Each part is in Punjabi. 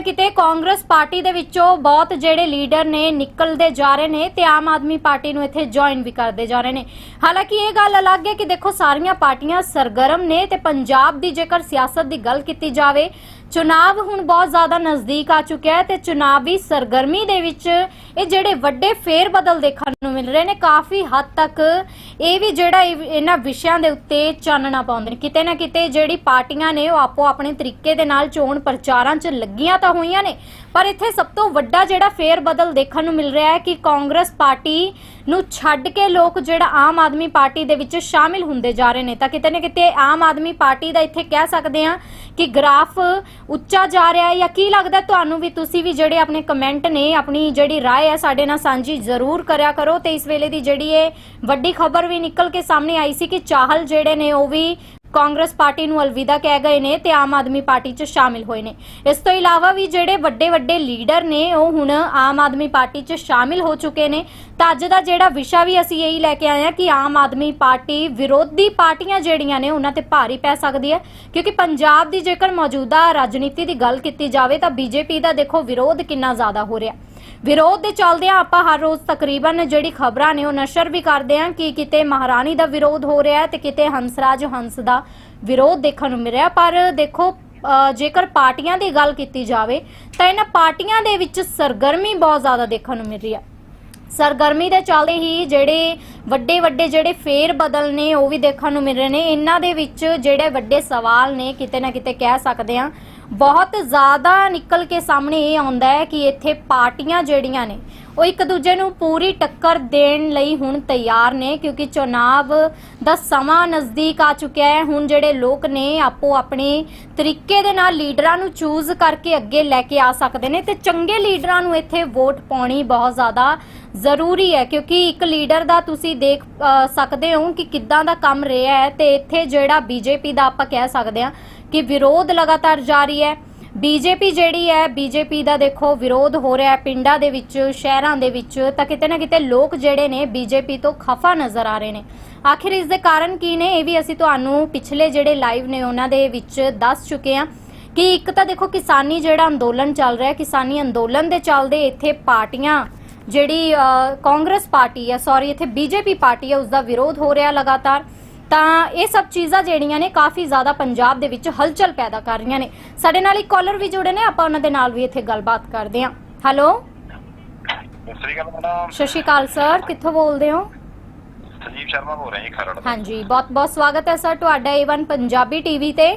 ਕਿਤੇ ਕਾਂਗਰਸ ਪਾਰਟੀ ਦੇ ਵਿੱਚੋਂ ਬਹੁਤ ਜਿਹੜੇ ਲੀਡਰ ਨੇ ਨਿਕਲਦੇ ਜਾ ਰਹੇ ਨੇ ਤੇ ਆਮ ਆਦਮੀ ਪਾਰਟੀ ਨੂੰ ਇੱਥੇ ਜੁਆਇਨ ਵੀ ਕਰਦੇ ਜਾ ਰਹੇ ਨੇ। ਹਾਲਾਂਕਿ ਇਹ ਗੱਲ ਅਲੱਗ ਹੈ ਕਿ ਦੇਖੋ, ਸਾਰੀਆਂ ਪਾਰਟੀਆਂ ਸਰਗਰਮ ਨੇ ਤੇ ਪੰਜਾਬ ਦੀ ਜੇਕਰ ਸਿਆਸਤ ਦੀ ਗੱਲ ਕੀਤੀ ਜਾਵੇ ਚੁਣਾਵ ਹੁਣ ਬਹੁਤ ਜ਼ਿਆਦਾ ਨਜ਼ਦੀਕ ਆ ਚੁੱਕਿਆ ਹੈ ਤੇ ਚੁਣਾਵੀ ਸਰਗਰਮੀ ਦੇ ਵਿੱਚ ਇਹ ਜਿਹੜੇ ਵੱਡੇ ਫੇਰ ਬਦਲ ਦੇਖਣ ਨੂੰ ਮਿਲ ਰਹੇ ਨੇ, ਕਾਫੀ ਹੱਦ ਤੱਕ ਇਹ ਵੀ ਜਿਹੜਾ ਇਹਨਾਂ ਵਿਸ਼ਿਆਂ ਦੇ ਉੱਤੇ ਚਾਨਣਾ ਪਾਉਂਦੇ ਨੇ। ਕਿਤੇ ਨਾ ਕਿਤੇ ਜਿਹੜੀ ਪਾਰਟੀਆਂ ਨੇ ਉਹ ਆਪੋ ਆਪਣੇ ਤਰੀਕੇ ਦੇ ਨਾਲ ਚੋਣ ਪ੍ਰਚਾਰਾਂ 'ਚ ਲੱਗੀਆਂ ਤਾਂ ਹੋਈਆਂ ਨੇ, ਪਰ ਇੱਥੇ ਸਭ ਤੋਂ ਵੱਡਾ ਜਿਹੜਾ ਫੇਰ ਬਦਲ ਦੇਖਣ ਨੂੰ ਮਿਲ ਰਿਹਾ ਹੈ ਕਿ ਕਾਂਗਰਸ ਪਾਰਟੀ ਨੂੰ ਛੱਡ ਕੇ ਲੋਕ ਜਿਹੜਾ ਆਮ ਆਦਮੀ ਪਾਰਟੀ ਦੇ ਵਿੱਚ ਸ਼ਾਮਿਲ ਹੁੰਦੇ ਜਾ ਰਹੇ ਨੇ। ਤਾਂ ਕਿਤੇ ਨਾ ਕਿਤੇ ਆਮ ਆਦਮੀ ਪਾਰਟੀ ਦਾ ਇੱਥੇ ਕਹਿ ਸਕਦੇ ਹਾਂ ਕਿ ਗ੍ਰਾਫ ਉੱਚਾ ਜਾ ਰਿਹਾ ਹੈ ਜਾਂ ਕੀ ਲੱਗਦਾ ਤੁਹਾਨੂੰ ਵੀ ਤੁਸੀਂ ਵੀ ਜਿਹੜੇ ਆਪਣੇ ਕਮੈਂਟ ਨੇ ਆਪਣੀ ਜਿਹੜੀ رائے ਹੈ ਸਾਡੇ ਨਾਲ ਸਾਂਝੀ ਜ਼ਰੂਰ ਕਰਿਆ ਕਰੋ ਤੇ ਇਸ ਵੇਲੇ ਦੀ ਜਿਹੜੀ ਇਹ ਵੱਡੀ ਖਬਰ ਵੀ ਨਿਕਲ ਕੇ ਸਾਹਮਣੇ ਆਈ ਸੀ ਕਿ ਚਾਹਲ ਜਿਹੜੇ ਨੇ ਉਹ ਵੀ ਕਾਂਗਰਸ ਪਾਰਟੀ ਨੂੰ ਅਲਵਿਦਾ ਕਹਿ ਗਏ ਨੇ ਤੇ ਆਮ ਆਦਮੀ ਪਾਰਟੀ 'ਚ ਸ਼ਾਮਿਲ ਹੋਏ ਨੇ। ਇਸ ਤੋਂ ਇਲਾਵਾ ਵੀ ਜਿਹੜੇ ਵੱਡੇ ਵੱਡੇ ਲੀਡਰ ਨੇ, ਉਹ ਹੁਣ ਆਮ ਆਦਮੀ ਪਾਰਟੀ 'ਚ ਸ਼ਾਮਿਲ ਹੋ ਚੁੱਕੇ ਨੇ। ਤਾਂ ਅੱਜ ਦਾ ਜਿਹੜਾ ਵਿਸ਼ਾ ਵੀ ਅਸੀਂ ਇਹੀ ਲੈ ਕੇ ਆਏ ਹਾਂ ਕਿ ਆਮ ਆਦਮੀ ਪਾਰਟੀ ਵਿਰੋਧੀ ਪਾਰਟੀਆਂ ਜਿਹੜੀਆਂ ਨੇ, ਉਹਨਾਂ ਤੇ ਭਾਰੀ ਪੈ ਸਕਦੀ ਹੈ। ਕਿਉਂਕਿ ਪੰਜਾਬ ਦੀ ਜੇਕਰ ਮੌਜੂਦਾ ਰਾਜਨੀਤੀ ਦੀ ਗੱਲ ਕੀਤੀ ਜਾਵੇ ਤਾਂ ਬੀਜੇਪੀ ਦਾ ਦੇਖੋ ਵਿਰੋਧ ਕਿੰਨਾ ਜ਼ਿਆਦਾ ਹੋ ਰਿਹਾ। ਵਿਰੋਧ ਦੇ ਚੱਲਦਿਆਂ ਆਪਾਂ ਹਰ ਰੋਜ਼ ਤਕਰੀਬਨ ਜਿਹੜੀ ਖਬਰਾਂ ਨੇ ਉਹ ਨਸ਼ਰ ਵੀ ਕਰਦੇ ਹਾਂ ਕਿ ਕਿਤੇ ਮਹਾਰਾਣੀ ਦਾ ਵਿਰੋਧ ਹੋ ਰਿਹਾ ਹੈ ਤੇ ਕਿਤੇ ਹੰਸਰਾਜ ਹੰਸ ਦਾ ਵਿਰੋਧ ਦੇਖਣ ਨੂੰ ਮਿਲ ਪਰ ਦੇਖੋ ਜੇਕਰ ਪਾਰਟੀਆਂ ਦੀ ਗੱਲ ਕੀਤੀ ਜਾਵੇ, ਤਾਂ ਇਹਨਾਂ ਪਾਰਟੀਆਂ ਦੇ ਵਿੱਚ ਸਰਗਰਮੀ ਬਹੁਤ ਜ਼ਿਆਦਾ ਦੇਖਣ ਨੂੰ ਮਿਲ ਰਹੀ ਹੈ। ਸਰਗਰਮੀ ਦੇ ਚੱਲਦੇ ਹੀ ਜਿਹੜੇ ਵੱਡੇ ਵੱਡੇ ਜਿਹੜੇ ਫੇਰ ਬਦਲ ਨੇ, ਉਹ ਵੀ ਦੇਖਣ ਨੂੰ ਮਿਲ ਰਹੇ ਨੇ। ਇਹਨਾਂ ਦੇ ਵਿੱਚ ਜਿਹੜੇ ਵੱਡੇ ਸਵਾਲ ਨੇ, ਕਿਤੇ ਨਾ ਕਿਤੇ ਕਹਿ ਸਕਦੇ ਆ ਬਹੁਤ ਜ਼ਿਆਦਾ ਨਿਕਲ ਕੇ ਸਾਹਮਣੇ ਇਹ ਆਉਂਦਾ ਹੈ ਕਿ ਇੱਥੇ ਪਾਰਟੀਆਂ ਜਿਹੜੀਆਂ ਨੇ, ਉਹ ਇੱਕ ਦੂਜੇ ਨੂੰ ਪੂਰੀ ਟੱਕਰ ਦੇਣ ਲਈ ਹੁਣ ਤਿਆਰ ਨੇ, ਕਿਉਂਕਿ ਚੁਣਾਵ ਦਾ ਸਮਾਂ ਨਜ਼ਦੀਕ ਆ ਚੁੱਕਿਆ ਹੈ। ਹੁਣ ਜਿਹੜੇ ਲੋਕ ਨੇ, ਆਪੋ ਆਪਣੇ ਤਰੀਕੇ ਦੇ ਨਾਲ ਲੀਡਰਾਂ ਨੂੰ ਚੂਜ਼ ਕਰਕੇ ਅੱਗੇ ਲੈ ਕੇ ਆ ਸਕਦੇ ਨੇ ਤੇ ਚੰਗੇ ਲੀਡਰਾਂ ਨੂੰ ਇੱਥੇ ਵੋਟ ਪਾਉਣੀ ਬਹੁਤ ਜ਼ਿਆਦਾ ਜ਼ਰੂਰੀ ਹੈ, ਕਿਉਂਕਿ ਇੱਕ ਲੀਡਰ ਦਾ ਤੁਸੀਂ ਦੇਖ ਸਕਦੇ ਹੋ ਕਿ ਕਿੱਦਾਂ ਦਾ ਕੰਮ ਰਿਹਾ ਹੈ ਤੇ ਇੱਥੇ ਜਿਹੜਾ ਬੀਜੇਪੀ ਦਾ ਆਪਾਂ ਕਹਿ ਸਕਦੇ ਹਾਂ ਕਿ ਵਿਰੋਧ ਲਗਾਤਾਰ ਜਾਰੀ ਹੈ। ਬੀਜੇਪੀ ਜਿਹੜੀ ਹੈ, ਬੀਜੇਪੀ ਦਾ ਦੇਖੋ ਵਿਰੋਧ ਹੋ ਰਿਹਾ ਹੈ ਪਿੰਡਾਂ ਦੇ ਵਿੱਚ, ਸ਼ਹਿਰਾਂ ਦੇ ਵਿੱਚ, ਤਾਂ ਕਿਤੇ ਨਾ ਕਿਤੇ ਲੋਕ ਜਿਹੜੇ ਨੇ ਬੀਜੇਪੀ ਤੋਂ ਖਫਾ ਨਜ਼ਰ ਆ ਰਹੇ ਨੇ। ਆਖਿਰ ਇਸ ਦੇ ਕਾਰਨ ਕੀ ਨੇ? ਇਹ ਵੀ ਅਸੀਂ ਤੁਹਾਨੂੰ ਪਿਛਲੇ ਜਿਹੜੇ ਲਾਈਵ ਨੇ ਉਹਨਾਂ ਦੇ ਵਿੱਚ ਦੱਸ ਚੁੱਕੇ ਹਾਂ ਕਿ ਇੱਕ ਤਾਂ ਦੇਖੋ ਕਿਸਾਨੀ ਜਿਹੜਾ ਅੰਦੋਲਨ ਚੱਲ ਰਿਹਾ ਹੈ, ਕਿਸਾਨੀ ਅੰਦੋਲਨ ਦੇ ਚੱਲਦੇ ਇੱਥੇ ਪਾਰਟੀਆਂ ਜਿਹੜੀ ਕਾਂਗਰਸ ਪਾਰਟੀ ਹੈ ਸੌਰੀ ਇੱਥੇ ਬੀਜੇਪੀ ਪਾਰਟੀ ਹੈ ਉਸ ਦਾ ਵਿਰੋਧ ਹੋ ਰਿਹਾ ਲਗਾਤਾਰ ਤਾਂ ਇਹ ਸਭ ਚੀਜ਼ਾਂ ਜਿਹੜੀਆਂ ਨੇ ਕਾਫੀ ਜ਼ਿਆਦਾ ਪੰਜਾਬ ਦੇ ਵਿੱਚ ਹਲਚਲ ਪੈਦਾ ਕਰ ਰਹੀਆਂ ਨੇ। ਸਾਡੇ ਨਾਲ ਇੱਕ ਕਾਲਰ ਵੀ ਜੁੜੇ ਨੇ ਆਪਾਂ ਉਹਨਾਂ ਦੇ ਨਾਲ ਵੀ ਇੱਥੇ ਗੱਲਬਾਤ ਕਰਦੇ ਹਾਂ। ਹੈਲੋ ਸਤਿ ਸ੍ਰੀ ਅਕਾਲ ਸ਼੍ਰੀ ਕਿੱਥੋਂ ਬੋਲਦੇ ਹੋ? ਸੰਜੀਵ ਸ਼ਰਮਾ ਬੋਲ ਰਿਹਾ ਜੀ ਖਰੜ ਤੋਂ। ਹਾਂਜੀ ਬਹੁਤ ਬਹੁਤ ਸਵਾਗਤ ਹੈ ਸਰ ਤੁਹਾਡਾ ਏਵਨ ਪੰਜਾਬੀ ਟੀਵੀ ਤੇ।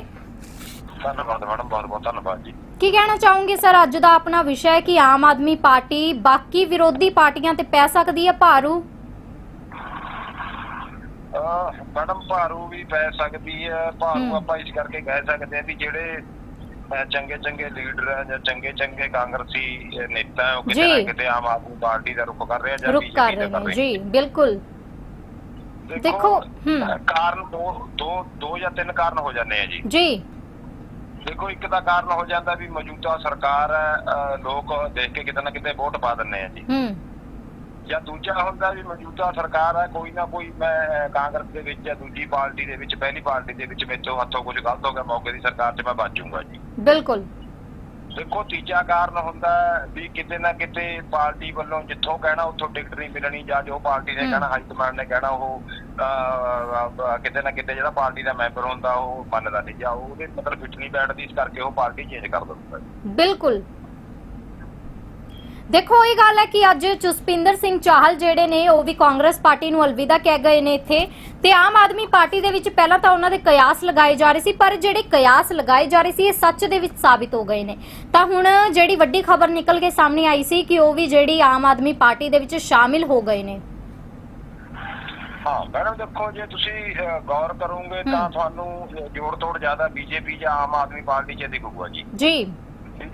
ਧੰਨਵਾਦ ਮੈਡਮ ਬਹੁਤ ਬਹੁਤ ਧੰਨਵਾਦ ਜੀ। ਕੀ ਕਹਿਣਾ ਚਾਹੋਗੇ ਸਰ? ਅੱਜ ਦਾ ਆਪਣਾ ਵਿਸ਼ਾ ਹੈ ਕਿ ਆਮ ਆਦਮੀ ਪਾਰਟੀ ਬਾਕੀ ਵਿਰੋਧੀ ਪਾਰਟੀਆਂ ਤੇ ਪੈ ਸਕਦੀ ਹੈ ਭਾਰੂ? ਮੈਡਮ ਭਾਰੂ ਵੀ ਪੈ ਸਕਦੀ ਹੈ। ਭਾਰੂ। ਆਪਾਂ ਇਸ ਕਰਕੇ ਕਹਿ ਸਕਦੇ ਹਾਂ ਵੀ ਜਿਹੜੇ ਚੰਗੇ ਚੰਗੇ ਲੀਡਰ ਆ ਜਾਂ ਚੰਗੇ ਚੰਗੇ ਕਾਂਗਰਸੀ ਨੇਤਾ ਉਹ ਕਿਤੇ। ਨਾ ਕਿਤੇ ਆਮ ਆਦਮੀ ਪਾਰਟੀ ਦਾ ਰੁਖ ਕਰ ਰਹੇ ਆ ਜਾਂ ਰੁਕ ਕਰ ਰਹੇ ਨੇ। ਜੀ ਬਿਲਕੁਲ। ਦੇਖੋ, ਕਾਰਨ ਦੋ ਦੋ ਦੋ ਜਾਂ ਤਿੰਨ ਕਾਰਨ ਹੋ ਜਾਂਦੇ ਆ ਜੀ। ਜੀ। ਦੇਖੋ ਇੱਕ ਦਾ ਕਾਰਨ ਹੋ ਜਾਂਦਾ ਵੀ ਮੌਜੂਦਾ ਸਰਕਾਰ ਹੈ ਲੋਕ ਦੇਖ ਕੇ ਕਿਤੇ ਨਾ ਕਿਤੇ ਵੋਟ ਪਾ ਦਿੰਦੇ ਆ ਜੀ। ਹੂੰ। ਜਾਂ ਦੂਜਾ ਹੁੰਦਾ ਵੀ ਮੌਜੂਦਾ ਸਰਕਾਰ ਹੈ ਕੋਈ ਨਾ ਕੋਈ ਮੈਂ ਕਾਂਗਰਸ ਦੇ ਵਿੱਚ ਜਾਂ ਦੂਜੀ ਪਾਰਟੀ ਦੇ ਵਿੱਚ ਪਹਿਲੀ ਪਾਰਟੀ ਦੇ ਵਿੱਚ ਮੇਥੋਂ ਹੱਥੋਂ ਕੁਝ ਗਲਤ ਹੋ ਗਿਆ ਮੌਕੇ ਦੀ ਸਰਕਾਰ 'ਚ ਮੈਂ ਬਚ ਜਾਊਂਗਾ ਜੀ। ਬਿਲਕੁਲ। ਦੇਖੋ ਤੀਜਾ ਕਾਰਨ ਹੁੰਦਾ ਵੀ ਕਿਤੇ ਨਾ ਕਿਤੇ ਪਾਰਟੀ ਵੱਲੋਂ ਜਿੱਥੋਂ ਕਹਿਣਾ ਉੱਥੋਂ ਟਿਕਟ ਨਹੀਂ ਮਿਲਣੀ ਜਾਂ ਜੋ ਪਾਰਟੀ ਨੇ। ਕਹਿਣਾ ਹਾਈ ਕਮਾਂਡ ਨੇ ਕਹਿਣਾ ਉਹ ਕਿਤੇ ਨਾ ਕਿਤੇ ਜਿਹੜਾ ਪਾਰਟੀ ਦਾ ਮੈਂਬਰ ਹੁੰਦਾ ਉਹ ਮੰਨਦਾ ਨਹੀਂ ਜਾਂ ਉਹਦੇ ਮਤਲਬ ਫਿੱਟ ਨਹੀਂ ਬੈਠਦੀ ਇਸ ਕਰਕੇ ਉਹ ਪਾਰਟੀ ਚੇਂਜ ਕਰ ਦਿੰਦਾ। ਬਿਲਕੁਲ ਦੇਖੋ ਇਹ ਗੱਲ ਹੈ ਕਿ ਅੱਜ ਜਸਪਿੰਦਰ ਸਿੰਘ ਚਾਹਲ ਜਿਹੜੇ ਨੇ ਉਹ ਵੀ ਕਾਂਗਰਸ ਪਾਰਟੀ ਨੂੰ ਅਲਵਿਦਾ ਕਹਿ ਗਏ ਨੇ ਇੱਥੇ। ਤੇ ਆਮ ਆਦਮੀ ਪਾਰਟੀ ਦੇ ਵਿੱਚ ਪਹਿਲਾਂ ਤਾਂ ਉਹਨਾਂ ਦੇ ਕਿਆਸ ਲਗਾਏ ਜਾ ਰਹੇ ਸੀ ਪਰ ਜਿਹੜੇ ਕਿਆਸ ਲਗਾਏ ਜਾ ਰਹੇ ਸੀ ਇਹ ਸੱਚ ਦੇ ਵਿੱਚ ਸਾਬਿਤ ਹੋ ਗਏ ਨੇ। ਤਾਂ ਹੁਣ ਜਿਹੜੀ ਵੱਡੀ ਖਬਰ ਨਿਕਲ ਕੇ ਸਾਹਮਣੇ ਆਈ ਸੀ ਕਿ ਉਹ ਵੀ ਜਿਹੜੀ ਆਮ ਆਦਮੀ ਪਾਰਟੀ ਦੇ ਵਿੱਚ ਸ਼ਾਮਿਲ ਹੋ ਗਏ ਨੇ। ਹਾਂ ਮੈਡਮ ਦੇਖੋ ਜੇ ਤੁਸੀਂ ਗੌਰ ਕਰੋਗੇ ਤਾਂ। ਤੁਹਾਨੂੰ ਜੋੜ ਤੋੜ ਜ਼ਿਆਦਾ ਬੀਜੇਪੀ ਜਾਂ ਆਮ ਆਦਮੀ ਪਾਰਟੀ 'ਚ ਦਿਖੂਗਾ ਜੀ। ਜੀ।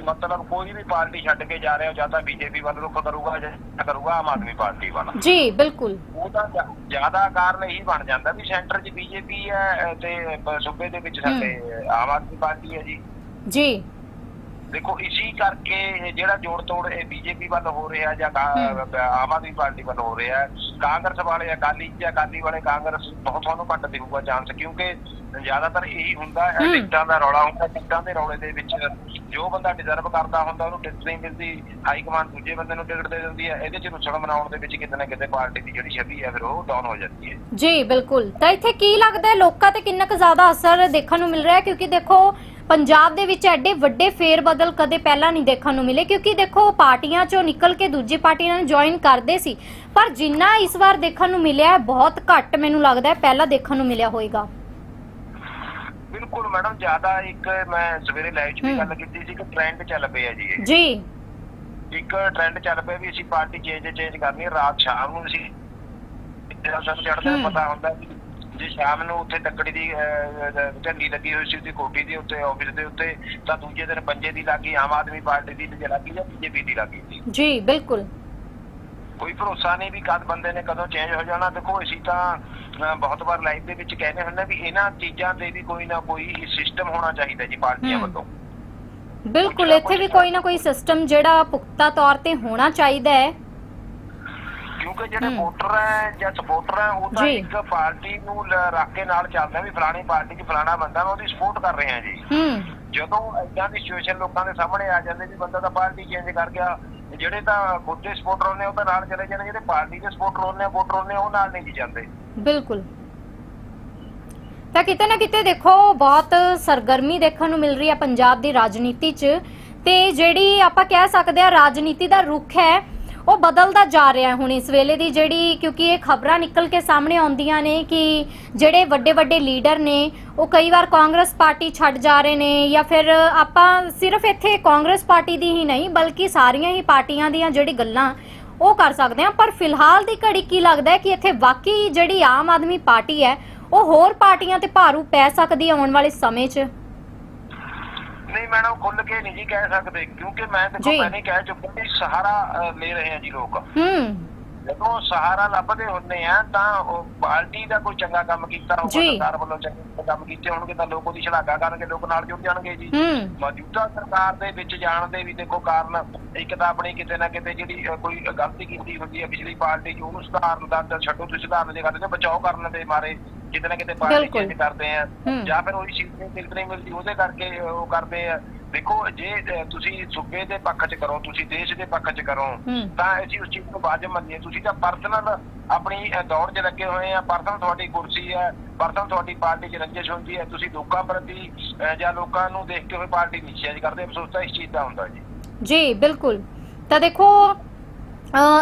ਮਤਲਬ ਕੋਈ ਵੀ ਪਾਰਟੀ ਛੱਡ ਕੇ ਜਾ ਰਿਹਾ ਜਾਂ ਤਾਂ ਬੀਜੇਪੀ ਵੱਲ ਰੁਖ ਕਰੂਗਾ ਜਾਂ ਕਰੂਗਾ ਆਮ ਆਦਮੀ ਪਾਰਟੀ ਵੱਲ ਜੀ ਬਿਲਕੁਲ ਉਹਦਾ ਜ਼ਿਆ- ਜ਼ਿਆਦਾ ਕਾਰਨ ਇਹੀ ਬਣ ਜਾਂਦਾ ਵੀ ਸੈਂਟਰ 'ਚ ਬੀਜੇਪੀ ਹੈ ਤੇ ਸੂਬੇ ਦੇ ਵਿੱਚ ਸਾਡੇ ਆਮ ਆਦਮੀ ਪਾਰਟੀ ਹੈ ਜੀ ਜੀ ਦੇਖੋ ਇਸੀ ਕਰਕੇ ਜਿਹੜਾ ਜੋੜ ਤੋੜ ਇਹ ਬੀਜੇਪੀ ਵੱਲ ਹੋ ਰਿਹਾ ਜਾਂ ਹੂੰ। ਆਮ ਆਦਮੀ ਪਾਰਟੀ ਵੱਲ ਹੋ ਰਿਹਾ ਹੈ। ਕਾਂਗਰਸ ਵਾਲੇ ਅਕਾਲੀ ਜਾਂ ਅਕਾਲੀ ਵਾਲੇ ਕਾਂਗਰਸ ਬਹੁਤ ਤੁਹਾਨੂੰ ਘੱਟ ਦਿਖੂਗਾ ਚਾਂਸ ਕਿਉਂਕਿ ਜ਼ਿਆਦਾਤਰ ਇਹੀ ਹੁੰਦਾ ਹੈ ਹੂੰ। ਟਿਕਟਾਂ ਦਾ ਰੌਲਾ ਹੁੰਦਾ ਟਿਕਟਾਂ ਦੇ ਰੌਲੇ ਦੇ ਵਿੱਚ ਜੋ ਬੰਦਾ ਡਿਜ਼ਰਵ ਕਰਦਾ ਹੁੰਦਾ, ਉਹਨੂੰ ਟਿਕਟ ਨਹੀਂ ਮਿਲਦੀ ਹਾਈ ਕਮਾਂਡ ਦੂਜੇ ਬੰਦੇ ਨੂੰ ਟਿਕਟ ਦੇ ਦਿੰਦੀ ਹੈ, ਇਹਦੇ ਚ ਰੁਸਣ ਮਨਾਉਣ ਦੇ ਵਿੱਚ ਕਿਤੇ ਨਾ ਕਿਤੇ ਪਾਰਟੀ ਦੀ ਜਿਹੜੀ ਛਵੀ ਹੈ, ਫਿਰ ਉਹ ਡਾਊਨ ਹੋ ਜਾਂਦੀ ਹੈ। ਜੀ, ਬਿਲਕੁਲ। ਤਾਂ ਇੱਥੇ ਕੀ ਲੱਗਦਾ ਹੈ, ਲੋਕਾਂ ਤੇ ਕਿੰਨਾ ਕੁ ਜ਼ਿਆਦਾ ਅਸਰ ਦੇਖਣ ਨੂੰ ਮਿਲ ਰਿਹਾ ਹੈ? ਕਿਉਂਕਿ ਦੇਖੋ, ਪੰਜਾਬ ਦੇ ਵਿੱਚ ਐਡੇ ਵੱਡੇ ਫੇਰ ਬਦਲ ਕਦੇ ਪਹਿਲਾਂ ਨਹੀਂ ਦੇਖਣ ਨੂੰ ਮਿਲੇ, ਕਿਉਂਕਿ ਦੇਖੋ, ਪਾਰਟੀਆਂ ਚੋਂ ਨਿਕਲ ਕੇ ਦੂਜੀ ਪਾਰਟੀਆਂ ਨੂੰ ਜੁਆਇਨ ਕਰਦੇ ਸੀ। ਪਰ ਜਿੰਨਾ ਇਸ ਵਾਰ ਦੇਖਣ ਨੂੰ ਮਿਲਿਆ ਬਹੁਤ ਘੱਟ ਮੈਨੂੰ ਲੱਗਦਾ ਹੈ, ਪਹਿਲਾਂ ਦੇਖਣ ਨੂੰ ਮਿਲਿਆ ਹੋਵੇਗਾ ਬਿਲਕੁਲ ਮੈਡਮ ਜ਼ਿਆਦਾ ਇੱਕ ਮੈਂ ਸਵੇਰੇ ਲਾਈਵ 'ਚ ਵੀ। ਗੱਲ ਕੀਤੀ ਸੀ ਕਿ ਟ੍ਰੈਂਡ ਚੱਲ ਪਿਆ ਜੀ ਇਹ ਜੀ ਇੱਕ ਟ੍ਰੈਂਡ ਚੱਲ ਪਿਆ ਵੀ ਅਸੀਂ ਪਾਰਟੀ ਚੇਂਜ ਚੇਂਜ ਕਰਨੀ ਹੈ ਰਾਤ ਸ਼ਾਮ ਨੂੰ ਅਸੀਂ ਜਿਹੜਾ ਸਾਨੂੰ ਚੜਦਾ। ਪਤਾ ਹੁੰਦਾ ਵੀ ਜੇ ਸ਼ਾਮ ਨੂੰ ਉੱਥੇ ਤੱਕੜੀ ਦੀ ਝੰਡੀ ਲੱਗੀ ਹੋਈ ਸੀ ਉਹਦੀ ਕੋਠੀ ਦੇ ਉੱਤੇ ਆਫਿਸ ਦੇ ਉੱਤੇ ਤਾਂ ਦੂਜੇ ਦਿਨ ਪੰਜੇ ਦੀ ਲੱਗੀ ਆਮ ਆਦਮੀ ਪਾਰਟੀ ਦੀ ਲੱਗੀ ਜਾਂ ਬੀਜੇਪੀ ਦੀ ਲੱਗੀ ਸੀ ਜੀ ਬਿਲਕੁਲ ਕੋਈ ਭਰੋਸਾ ਨਹੀਂ ਵੀ ਕਦ ਬੰਦੇ ਨੇ ਕਦੋਂ ਚੇਂਜ ਹੋ ਜਾਣਾ ਦੇਖੋ ਅਸੀਂ ਤਾਂ ਬਹੁਤ ਵਾਰ ਲਾਈਵ ਦੇ ਵਿੱਚ ਕਹਿੰਦੇ ਹੁੰਦੇ ਵੀ ਇਹਨਾਂ ਚੀਜ਼ਾਂ ਤੇ ਵੀ ਕੋਈ ਨਾ ਕੋਈ ਸਿਸਟਮ ਹੋਣਾ ਚਾਹੀਦਾ ਜੀ ਪਾਰਟੀਆਂ। ਵੱਲੋਂ ਬਿਲਕੁਲ ਇੱਥੇ ਵੀ ਕੋਈ ਨਾ ਕੋਈ ਸਿਸਟਮ ਜਿਹੜਾ ਪੁਖਤਾ ਤੌਰ ਤੇ ਹੋਣਾ ਚਾਹੀਦਾ ਹੈ ਕਿਉਂਕਿ ਜਿਹੜੇ। ਵੋਟਰ ਹੈ ਜਾਂ ਸਪੋਰਟਰ ਹੈ ਉਹ ਤਾਂ। ਇੱਕ ਪਾਰਟੀ ਨੂੰ ਰੱਖ ਕੇ ਨਾਲ ਚੱਲਦੇ ਵੀ ਫਲਾਣੀ ਪਾਰਟੀ 'ਚ ਫਲਾਣਾ ਬੰਦਾ ਮੈਂ ਉਹਦੀ ਸਪੋਰਟ ਕਰ ਰਹੇ ਜੀ ਹੂੰ ਜਦੋਂ ਏਦਾਂ ਦੀ ਸਿਚੁਏਸ਼ਨ ਲੋਕਾਂ ਦੇ ਸਾਹਮਣੇ ਆ ਜਾਂਦੇ ਵੀ ਬੰਦਾ ਤਾਂ ਪਾਰਟੀ ਚੇਂਜ ਕਰ ਗਿਆ ਜਿਹੜੇ ਤਾਂ ਖੁਦ ਸਪੋਰਟਰ ਹੁੰਦੇ ਉਹ ਤਾਂ ਨਾਲ ਚਲੇ ਜਾਂਦੇ ਜਿਹੜੇ ਪਾਰਟੀ ਦੇ ਸਪੋਰਟਰ ਹੁੰਦੇ ਵੋਟਰ ਹੁੰਦੇ ਉਹ ਨਾਲ ਨਹੀਂ ਜਾਂਦੇ। ਬਿਲਕੁਲ। ਤਾਂ ਕਿਤੇ ਨਾ ਕਿਤੇ ਦੇਖੋ, ਬਹੁਤ ਸਰਗਰਮੀ ਦੇਖਣ ਨੂੰ ਮਿਲ ਰਹੀ ਹੈ ਪੰਜਾਬ ਦੀ ਰਾਜਨੀਤੀ 'ਚ ਤੇ ਜਿਹੜੀ ਆਪਾਂ ਕਹਿ ਸਕਦੇ ਆ, ਰਾਜਨੀਤੀ ਦਾ ਰੁਖ ਹੈ ਉਹ ਬਦਲਦਾ ਜਾ ਰਿਹਾ ਹੁਣ ਇਸ ਵੇਲੇ ਦੀ ਜਿਹੜੀ, ਕਿਉਂਕਿ ਇਹ ਖਬਰਾਂ ਨਿਕਲ ਕੇ ਸਾਹਮਣੇ ਆਉਂਦੀਆਂ ਨੇ ਕਿ ਜਿਹੜੇ ਵੱਡੇ ਵੱਡੇ ਲੀਡਰ ਨੇ, ਉਹ ਕਈ ਵਾਰ ਕਾਂਗਰਸ ਪਾਰਟੀ ਛੱਡ ਜਾ ਰਹੇ ਨੇ ਜਾਂ ਫਿਰ ਆਪਾਂ ਸਿਰਫ ਇੱਥੇ ਕਾਂਗਰਸ ਪਾਰਟੀ ਦੀ ਹੀ ਨਹੀਂ, ਬਲਕਿ ਸਾਰੀਆਂ ਹੀ ਪਾਰਟੀਆਂ ਦੀਆਂ ਜਿਹੜੀ ਗੱਲਾਂ ਉਹ ਕਰ ਸਕਦੇ ਆ ਪਰ ਫਿਲਹਾਲ ਦੀ ਘੜੀ ਕੀ ਲੱਗਦਾ ਹੈ ਕਿ ਇੱਥੇ ਵਾਕਈ ਜਿਹੜੀ ਆਮ ਆਦਮੀ ਪਾਰਟੀ ਹੈ, ਉਹ ਹੋਰ ਪਾਰਟੀਆਂ ਤੇ ਭਾਰੂ ਪੈ ਸਕਦੀ ਹੈ ਆਉਣ ਵਾਲੇ ਸਮੇਂ 'ਚ? ਨਹੀਂ ਮੈਡਮ ਖੁੱਲ ਕੇ ਨਹੀਂ ਜੀ ਕਹਿ ਸਕਦੇ ਕਿਉਂਕਿ ਮੈਂ ਦੇਖੋ ਜੀ। ਪਹਿਲਾਂ ਕਹਿ ਚੁੱਕਾ ਵੀ ਸਹਾਰਾ ਲੈ ਰਹੇ ਆ ਜੀ ਲੋਕ ਹੂੰ ਜਦੋਂ ਸਹਾਰਾ ਲੱਭਦੇ ਹੁੰਦੇ ਆ ਤਾਂ ਉਹ ਪਾਰਟੀ ਦਾ ਕੋਈ ਚੰਗਾ ਕੰਮ ਕੀਤਾ ਹੋਊਗਾ ਜੀ। ਸਰਕਾਰ ਵੱਲੋਂ ਚੰਗੇ ਕੰਮ ਕੀਤੇ ਹੋਣਗੇ ਤਾਂ ਲੋਕ ਉਹਦੀ ਸ਼ਲਾਘਾ ਕਰਨਗੇ ਲੋਕ ਨਾਲ ਜੁੜ ਜਾਣਗੇ ਜੀ ਹੂੰ ਮੌਜੂਦਾ ਸਰਕਾਰ ਦੇ ਵਿੱਚ ਜਾਣ ਦੇ ਵੀ ਦੇਖੋ ਕਾਰਨ ਇੱਕ ਤਾਂ ਆਪਣੀ ਕਿਤੇ ਨਾ ਕਿਤੇ ਜਿਹੜੀ ਅ, ਕੋਈ ਗਲਤੀ ਕੀਤੀ ਹੁੰਦੀ ਹੈ ਪਿਛਲੀ ਪਾਰਟੀ 'ਚ ਉਹਨੂੰ ਸੁਧਾਰਨ ਦਾ ਤਾਂ ਛੱਡੋ ਤੁਸੀਂ ਸੁਧਾਰਨ ਦੀ ਗੱਲ ਤੇ ਬਚਾਓ ਕਰਨ ਦੇ ਮਾਰੇ ਕਿਤੇ ਨਾ ਕਿਤੇ ਪਾਰਟੀ ਬਿਲਕੁਲ। ਚੇਂਜ ਕਰਦੇ ਆ ਹੂੰ। ਜਾਂ ਫਿਰ ਉਹੀ ਸੀਟ ਨਹੀਂ ਮਿਲਦੀ ਉਹਦੇ ਕਰਕੇ ਉਹ ਕਰਦੇ ਆ ਦੇਖੋ ਜੇ ਤੁਸੀਂ ਸੂਬੇ ਦੇ ਪੱਖ 'ਚ ਕਰੋ ਤੁਸੀਂ ਦੇਸ਼ ਦੇ ਪੱਖ 'ਚ ਕਰੋ। ਤਾਂ ਅਸੀਂ ਉਸ ਚੀਜ਼ ਨੂੰ ਵਾਜਬ ਮੰਨੀਏ। ਤੁਸੀਂ ਤਾਂ ਪਰਸਨਲ ਆਪਣੀ ਦੌੜ 'ਚ ਲੱਗੇ ਹੋਏ ਆ ਪਰਸਨਲ ਤੁਹਾਡੀ ਕੁਰਸੀ ਹੈ ਪਰਸਨਲ ਤੁਹਾਡੀ ਪਾਰਟੀ 'ਚ ਰੰਜਿਸ਼ ਹੁੰਦੀ ਹੈ ਤੁਸੀਂ ਲੋਕਾਂ ਪ੍ਰਤੀ ਜਾਂ ਲੋਕਾਂ ਨੂੰ ਦੇਖਦੇ ਹੋਏ ਪਾਰਟੀ ਨਹੀਂ ਚੇਂਜ ਕਰਦੇ ਅਫਸੋਸ ਤਾਂ ਇਸ ਚੀਜ਼ ਦਾ ਹੁੰਦਾ ਜੀ। ਜੀ ਬਿਲਕੁਲ। ਤਾਂ ਦੇਖੋ